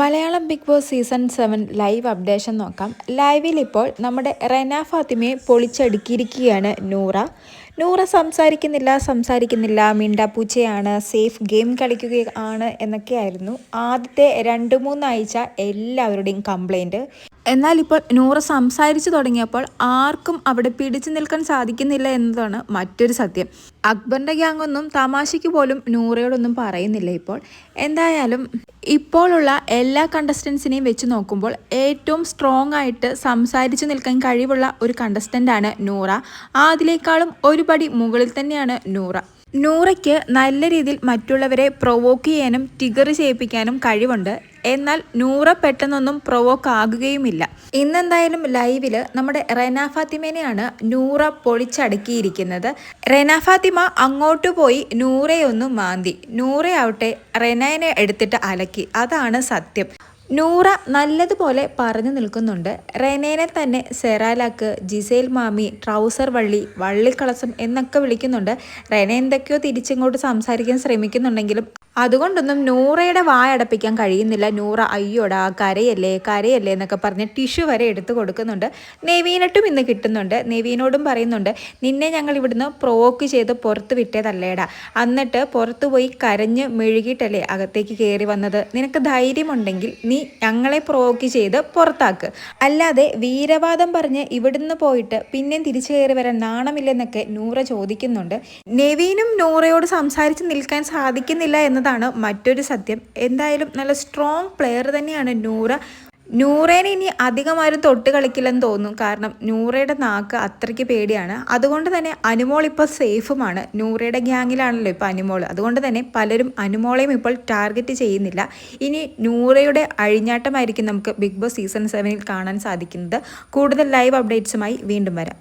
Malayalam Bigg Boss season seven live updation നോക്കാം. ലൈവിൽ ഇപ്പോൾ നമ്മുടെ റെന ഫാത്തിമയെ പൊളിച്ചടുക്കിയിരിക്കുകയാണ് നൂറ. നൂറ സംസാരിക്കുന്നില്ല സംസാരിക്കുന്നില്ല. മിണ്ടാപ്പൂച്ചയാണ് സേഫ് ഗെയിം കളിക്കുകയാണ് എന്നൊക്കെയായിരുന്നു ആദ്യത്തെ രണ്ട് മൂന്നാഴ്ച എല്ലാവരുടെയും കംപ്ലൈന്റ്. എന്നാൽ ഇപ്പോൾ നൂറ സംസാരിച്ചു തുടങ്ങിയപ്പോൾ ആർക്കും അവിടെ പിടിച്ചു നിൽക്കാൻ സാധിക്കുന്നില്ല എന്നതാണ് മറ്റൊരു സത്യം. അക്ബറിന്റെ ഗ്യാങ് ഒന്നും തമാശയ്ക്ക് പോലും നൂറയോടൊന്നും പറയുന്നില്ല ഇപ്പോൾ. എന്തായാലും ഇപ്പോഴുള്ള എല്ലാ കണ്ടസ്റ്റൻസിനെയും വെച്ച് നോക്കുമ്പോൾ ഏറ്റവും സ്ട്രോങ് ആയിട്ട് സംസാരിച്ചു നിൽക്കാൻ കഴിവുള്ള ഒരു കണ്ടസ്റ്റന്റാണ് നൂറ. അതിലേക്കാളും ഒരുപടി മുകളിൽ തന്നെയാണ് നൂറ. നൂറയ്ക്ക് നല്ല രീതിയിൽ മറ്റുള്ളവരെ പ്രൊവോക്ക് ചെയ്യാനും ടിഗർ ചെയ്യിപ്പിക്കാനും കഴിവുണ്ട്. എന്നാൽ നൂറ പെട്ടെന്നൊന്നും പ്രൊവോക്ക് ആകുകയുമില്ല. ഇന്നെന്തായാലും ലൈവിൽ നമ്മുടെ റെന ഫാത്തിമേനെയാണ് നൂറ പൊളിച്ചടുക്കിയിരിക്കുന്നത്. റെന ഫാത്തിമ അങ്ങോട്ട് പോയി നൂറയൊന്നും മാന്തി. നൂറയാവട്ടെ റെനയെ എടുത്തിട്ട് അലക്കി. അതാണ് സത്യം. നൂറ നല്ലതുപോലെ പറഞ്ഞു നിൽക്കുന്നുണ്ട്. റെനേനെ തന്നെ സെറാലാക്ക് ജിസേൽ മാമി ട്രൗസർ വള്ളി വള്ളിക്കളസം എന്നൊക്കെ വിളിക്കുന്നുണ്ട്. റെനെ എന്തൊക്കെയോ തിരിച്ചിങ്ങോട്ട് സംസാരിക്കാൻ ശ്രമിക്കുന്നുണ്ടെങ്കിലും അതുകൊണ്ടൊന്നും നൂറയുടെ വായടപ്പിക്കാൻ കഴിയുന്നില്ല. നൂറ അയ്യോടാ കരയല്ലേ കരയല്ലേ എന്നൊക്കെ പറഞ്ഞ് ടിഷ്യൂ വരെ എടുത്തു കൊടുക്കുന്നുണ്ട്. നെവീനട്ടും ഇന്ന് കിട്ടുന്നുണ്ട്. നെവീനോടും പറയുന്നുണ്ട് നിന്നെ ഞങ്ങൾ ഇവിടുന്ന് പ്രോക്ക് ചെയ്ത് പുറത്ത് വിട്ടതല്ലേടാ. എന്നിട്ട് പുറത്തു പോയി കരഞ്ഞ് മെഴുകിയിട്ടല്ലേ അകത്തേക്ക് കയറി വന്നത്? നിനക്ക് ധൈര്യമുണ്ടെങ്കിൽ നീ ഞങ്ങളെ പ്രോക്ക് ചെയ്ത് പുറത്താക്ക്. അല്ലാതെ വീരവാദം പറഞ്ഞ് ഇവിടുന്ന് പോയിട്ട് പിന്നെയും തിരിച്ചു കയറി വരാൻ നാണമില്ലെന്നൊക്കെ നൂറ ചോദിക്കുന്നുണ്ട്. നെവീനും നൂറയോട് സംസാരിച്ച് നിൽക്കാൻ സാധിക്കുന്നില്ല എന്നതാണ് മറ്റൊരു സത്യം. എന്തായാലും നല്ല സ്ട്രോങ് പ്ലെയർ തന്നെയാണ് നൂറ. നൂറേനെ ഇനി അധികമാരും തൊട്ട് കളിക്കില്ലെന്ന് തോന്നുന്നു. കാരണം നൂറയുടെ നാക്ക് അത്രയ്ക്ക് പേടിയാണ്. അതുകൊണ്ട് തന്നെ അനുമോൾ ഇപ്പോൾ സേഫുമാണ് നൂറയുടെ ഗ്യാങ്ങിലാണല്ലോ ഇപ്പോൾ അനുമോൾ. അതുകൊണ്ട് തന്നെ പലരും അനുമോളെയും ഇപ്പോൾ ടാർഗറ്റ് ചെയ്യുന്നില്ല. ഇനി നൂറയുടെ അഴിഞ്ഞാട്ടമായിരിക്കും നമുക്ക് ബിഗ് ബോസ് സീസൺ സെവനിൽ കാണാൻ സാധിക്കുന്നത്. കൂടുതൽ ലൈവ് അപ്ഡേറ്റ്സുമായി വീണ്ടും വരാം.